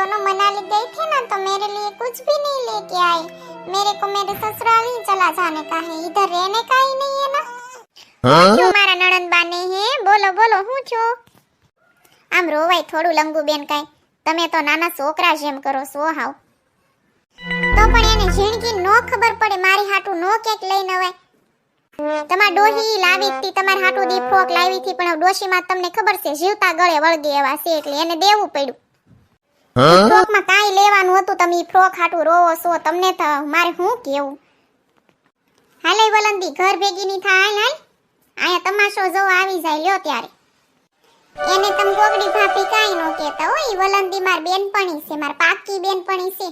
दोनों मनाली गई थी ना तो मेरे लिए कुछ भी नहीं लेके आई मेरे को मेरे ससुराल ही चला जाने का है इधर रहने का ही नहीं है ना क्यों मारा नणंद बाने હે બોલો બોલો હું છો આમ રોવાય થોડું લંગુ બેન કાંઈ તમે તો નાના છોકરા જેમ કરો છો હાવ તો પણ એને જિંદગી નો ખબર પડે મારી હાટું નો કેક લઈને અવાય તમાર ડોહી લાવી હતી તમાર હાટું દી ફ્રોક લાવી હતી પણ ડોશીમાં તમને ખબર છે જીવતા ગળે વળગે એવા છે એટલે એને દેવું પડ્યું ફ્રોકમાં કાંઈ લેવાનું હતું? તમે ફ્રોક હાટું રોવો છો. તમને તો મારે શું કેવું? હાલે વલંદી ઘર ભેગી ની થાય હાલ. આયા તમાશો જો આવી જાય લ્યો ત્યારે. એને તમ ગોગડી ભાભી કાંઈ નો કહેતા હો. ઈ વલંદી માર બેનપણી છે માર પાકી બેનપણી છે.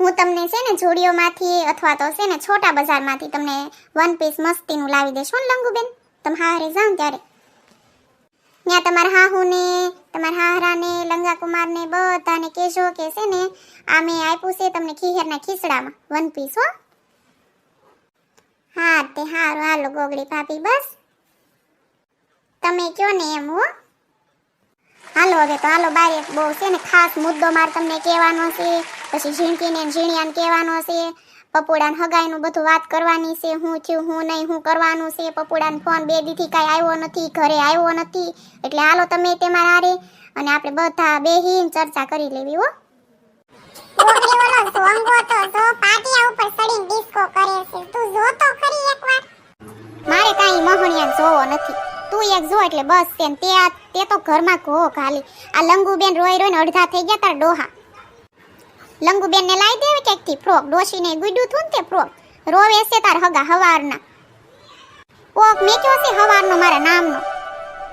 હું તમને છે ને જોડીઓમાંથી અથવા તો છે ને છોટા બજારમાંથી તમને વન પીસ મસ્તીનું લાવી દેશું ને લંગુબેન. તમે હારે જાઉં ત્યારે. ત્યાં તમારા હાહુને, તમારા હાહરાને લંગા કુમારને બધાને કહેશો કે છે ને, આ મેં આપ્યું છે તમને ખીહેરના ખીચડામાં વન પીસ હો. હા તે હારું. હાલો ગોગડી ભાભી, બસ. તમે કયો ને એમ હો? હાલો હવે તો હાલો બારે બહુ છે ને ખાસ મુદ્દો મારે તમને કહેવાનો છે, પછી ઝીણકીને ઝીણિયાને કહેવાનો છે. પપુડાને હગાઈનું બધું વાત કરવાની છે હું થયું હું નહીં હું કરવાનું છે. પપોડાને ફોન બે દીથી કાંઈ આવ્યો નથી ઘરે આવ્યો નથી. એટલે હાલો તમે તેમાં હારે અને આપણે બધા બેહીને ચર્ચા કરી લેવી હો. મારે કાંઈ મહણિયા જોવો નથી. તું એક જો એટલે બસ તે તે તો ઘરમાં ઘો ખાલી. આ લંગુબેન રોઈ રોઈને અડધા થઈ ગયા તાર ડોહા. લંગુબેન ને લાવી દેવે ક્યાંકથી? ફ્રોક. ડોશીને ગુડ્યું થું તે ફ્રોક. રોવે છે તાર હગા હવારના. કોક મેક્યો છે હવારનો મારા નામનો.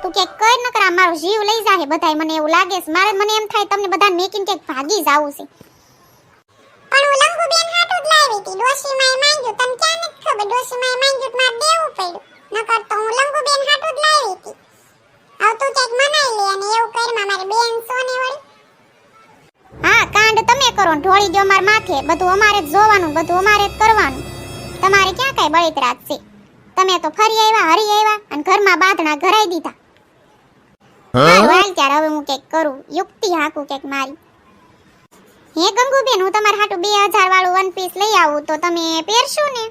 તું ક્યાંક કર ન કર, આ મારો જીવ લઈ જાહે બધાય. મને એવું લાગે છે, મારે મને એમ થાય તમને બધા મેકીને ક્યાંક ભાગી જાવું છે. પણ હું લંગુબેન હાટુ જ લાવી હતી. ડોશી માએ માંગ્યું, તને ક્યાં નથી ખબર? ડોશી માએ માંગ્યું મારે દેવું પડ્યું. નકર તો હું લંગુબેન હાટુ જ લાવી હતી. હવે તું ક્યાંક મનાઈ લે અને એવું કરમાં મારી બેન સોને કરો ઢોળી દો માર માથે બધું અમારે જ જોવાનું બધું અમારે જ કરવાનું. તમારે ક્યાં કઈ બળિતરાજ છે? તમે તો ફરી આવ્યા હરી આવ્યા અને ઘરમાં બાંધણા ઘરાઈ દીધા. હાલ ત્યારે હવે હું કંઈક કરું. યુક્તિ હાકું કંઈક મારી. હે ગંગુબેન હું તમારા હાટું બે હજાર વાળું વન પીસ લઈ આવું તો તમે પહેરશો ને?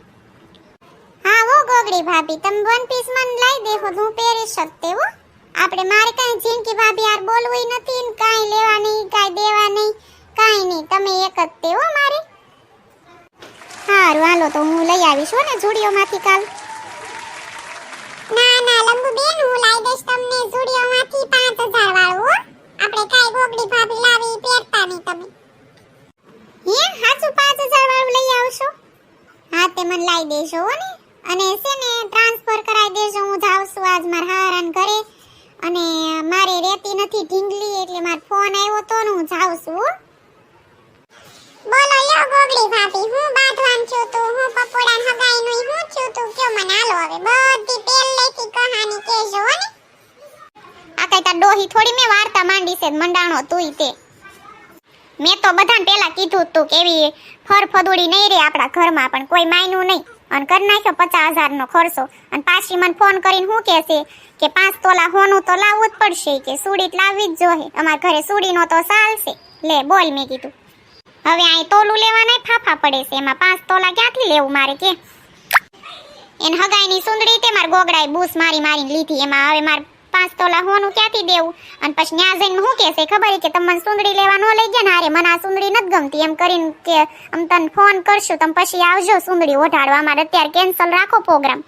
હા હો ગોગડી ભાભી તમે વન પીસ મને લાવી દેખો હું પહેરી શકતે હો. આપણે મારે કાંઈ જિંદગી ભાભી યાર બોલવું નથી ને કાંઈ લેવા જ તે હો મારે? હારું હાલો તો હું લઈ આવીશ હો ને જુડીઓમાંથી કાલ. ના ના લંબુ બેન હું લાવી દઈશ તમને ઝુડિયોમાંથી 5000 વાળું હો. આપણે કાઈ ગોગડી ભાભી લાવી પહેરતા નહીં તમે. હે હાચું પાંચ હજાર વાળું લઈ આવશો? હા તે મને લાવી દેજો હો ને. અને છે ને ટ્રાન્સફર કરાવી દેજો હું જાઉં છું આજ મારા હારાન ઘરે. અને મારે રેતી નથી ઢીંગલી એટલે મારો ફોન આવ્યો તો હું જાઉં છું લ્યો ભાભી, હું બાંધવાન છું તું, હું પકોડાન હગાઈ નું હું છું તું. કયો મને હવે બધી પહેલેથી કહાની કહેજો ને. આ કઈ ડોહી થોડી મેં વાર્તા માંડી છે, મંડાણો તુંય તે. મેં તો બધાને પેલા કીધું તું કે એવી ફરફદુડી નહીં રે આપણા ઘરમાં, પણ કોઈ માયનું નહીં. અને કરી નાખ્યો પચાસ હજારનો ખર્ચો. અને પાછી મને ફોન કરીને શું કહેશે કે પાંચ તોલા હોનું તો લાવવું જ પડશે, કે સુડી લાવવી જ જોઈએ. અમારા ઘરે સુડીનો તો ચાલશે લે બોલ, મેં કીધું. હવે અહીં તોલું લેવાના ફાફા પડે છે. એમાં પાંચ તોલા ક્યાંથી લેવું મારે કે? એને હગાઈની સુંદડી તે માર ગોગડાએ બૂસ મારી મારીને લીધી. એમાં હવે માર પાંચ તોલા હોનું ક્યાંથી દેવું? અને પછી ન્યા જઈને શું કહેશે ખબર કે તમે મને સુંદડી લેવા ન લઈ ગયા ને હારે મને આ સુંદડી નથી ગમતી. એમ કરીને કે અમ તને ફોન કરશું, તમે પછી આવજો સુંદડી ઓઢાડવા. મારે અત્યારે કેન્સલ રાખો પ્રોગ્રામ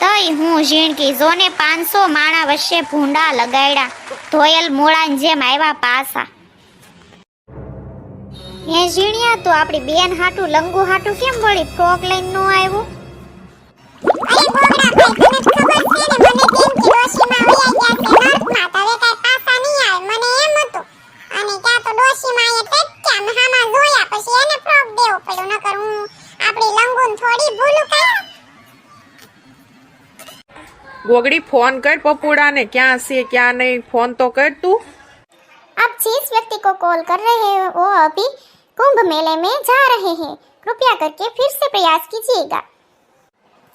તોય હું ઝીણકી જોને પાંચસો માણા વચ્ચે ભૂંડા લગાડ્યા ધોયલ મોળાની જેમ આવ્યા પાસા હે ઝીણિયા તો આપણી બેન હાટું લંગુ હાટું કેમ વળી ફ્રોક લઈને નો આવ્યું? અરે ગોગડા ભાઈ તને ખબર છે ને મને કેમ કે ડોશીમાં વયા ગયા છે નર્કમાં તો હવે કાઈ પાછા નહીં આવે મને એમ હતું. અને ત્યાં તો ડોશીમાં એ ટેક્યા હામાં જોયા પછી એને ફ્રોક દેવો પડ્યો નકર હું આપણી લંગુન થોડી ભૂલું કાંઈ ગોગડી ફોન કર પપુડાને ક્યાં છે ક્યાં નહીં ફોન તો કર તું. आप जिस व्यक्ति को कॉल कर रहे हैं वो अभी कुंभ मेले में जा रहे हैं कृपया करके फिर से प्रयास कीजिएगा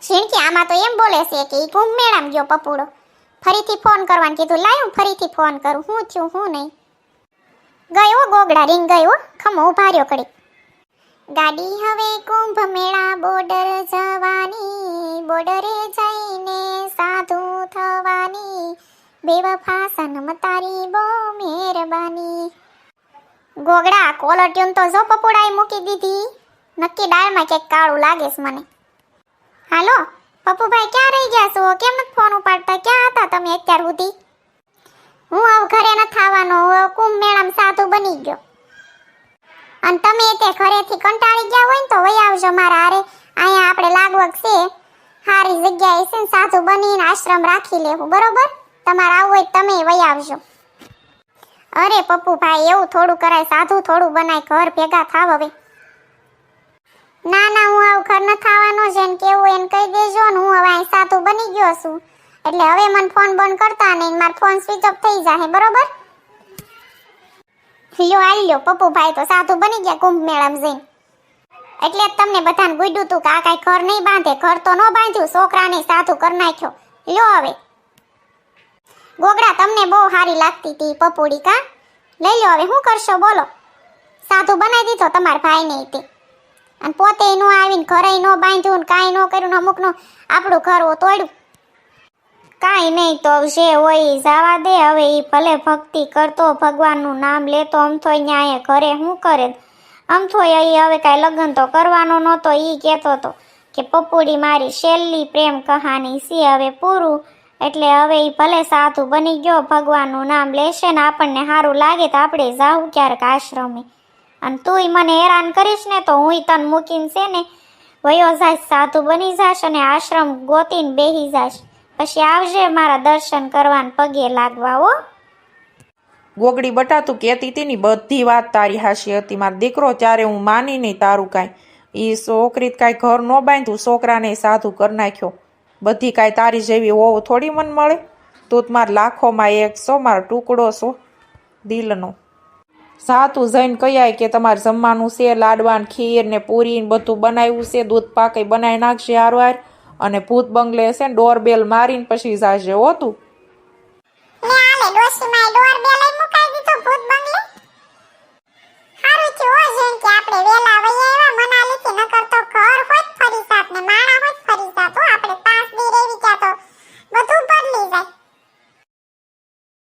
શીણકી આમાં તો એમ બોલે છે કે ઈ કુંભ મેળામાં ગયો પપુડો ફરીથી ફોન કરવાનું કીધું લાય હું ફરીથી ફોન કરું હું થયું હું નહીં ગયો ગોગડા રીંગ ગયો ખમો ઉભા રહ્યો કડી ગાડી હવે કુંભ મેળા બોર્ડર જવાની બોર્ડરે જઈને સાધુ થવાની બેવફા સનમ તારી મહેરબાની ગોગડા કોલર ટ્યુન તો જો પપુડાએ મૂકી દીધી. નક્કી ડાળમાં ક્યાંક કાળું લાગે મને. હાલો, પપ્પુભાઈ ક્યાં રહી ગયા છો? કેમ નથી ફોન ઉપાડતા? ક્યાં હતા તમે અત્યાર સુધી? હું હવે ઘરે ન થવાનો કુંભ મેળામાં સાધુ બની ગયો. અને તમે તે ઘરેથી કંટાળી ગયા હોય ને તો વહી આવજો મારા હારે. અહીંયા આપણે લાગવગ છે. સારી જગ્યાએ છે સાધુ બનીને આશ્રમ રાખી લેવું, બરોબર? તમારે આવવું હોય તમે વહી આવજો. અરે પપ્પુભાઈ, એવું થોડું કરાય, સાધુ થોડું બનાય, ઘર ભેગા થાવ હવે. ના ના, હું આવું ઘર ન થવાનો છે ને કેવું, એને કહી દેજો ને હું હવે અહીં સાધુ બની ગયો છું. એટલે હવે મને ફોન બંધ કરતા નહીં મારો ફોન સ્વિચ ઓફ થઈ જાય બરોબર? લ્યો આવી લ્યો, પપ્પુભાઈ તો સાધુ બની ગયા કુંભ મેળામાં જઈને. એટલે તમને બધાને ગુડ્યું તું કે આ કાંઈ ઘર નહીં બાંધે, ઘર તો ન બાંધ્યું, છોકરાને સાધુ કરી નાખ્યો. લ્યો હવે. ગોગડા, તમને બહુ સારી લાગતી હતી પપોડી કા? લઈ લો હવે શું કરશો? બોલો. સાધુ બનાવી દીધો તમારા ભાઈને તે. અને પોતે નો આવીને ઘરે નો બાંધ્યું ને કાંઈ ન કર્યું ને આપણું ઘર તોડ્યું. કાંઈ નહીં તો જે હોય જવા દે. હવે એ ભલે ભક્તિ કરતો, ભગવાનનું નામ લેતો. અમથો ન્યાય ઘરે શું કરે? અમથોય એ હવે કાંઈ લગ્ન તો કરવાનો નહોતો. એ કહેતો હતો કે, પપુડી મારી છેલ્લી પ્રેમ કહાની છે. હવે પૂરું એટલે હવે એ ભલે સાધુ બની ગયો, ભગવાનનું નામ લેશે ને આપણને સારું લાગે તો આપણે જાવું ક્યારેક આશ્રમે. અને તુંય મને હેરાન કરીશ ને તો હુંય તને મૂકીને છે ને વયો જાશ સાધુ બની જાશ અને આશ્રમ ગોતીને બેહી જાશ. પછી આવજે મારા દર્શન કરવાને પગે લાગવા, હો. ગોગડી બટા, તું કહેતી હતી ની, બધી વાત તારી હાશી હતી. મારો દીકરો ત્યારે હું માની નહીં તારું કાંઈ. એ છોકરી કાંઈ ઘર ન બાંધ્યું, છોકરાને સાધુ કરી નાખ્યો. બધી કાંઈ તારી જેવી હોવું થોડી મન મળે? તું માર લાખોમાં એક સો મારો ટુકડો સો દિલનો. સાતું જઈને કહેવાય કે તમારે જમવાનું છે, લાડવાન, ખીર ને પૂરી ને બધું બનાવ્યું છે, દૂધ પાકે બનાવી નાખશે હારવાર અને ભૂત બંગલે છે ને ડોર બેલ મારીને પછી જાશે હો તું.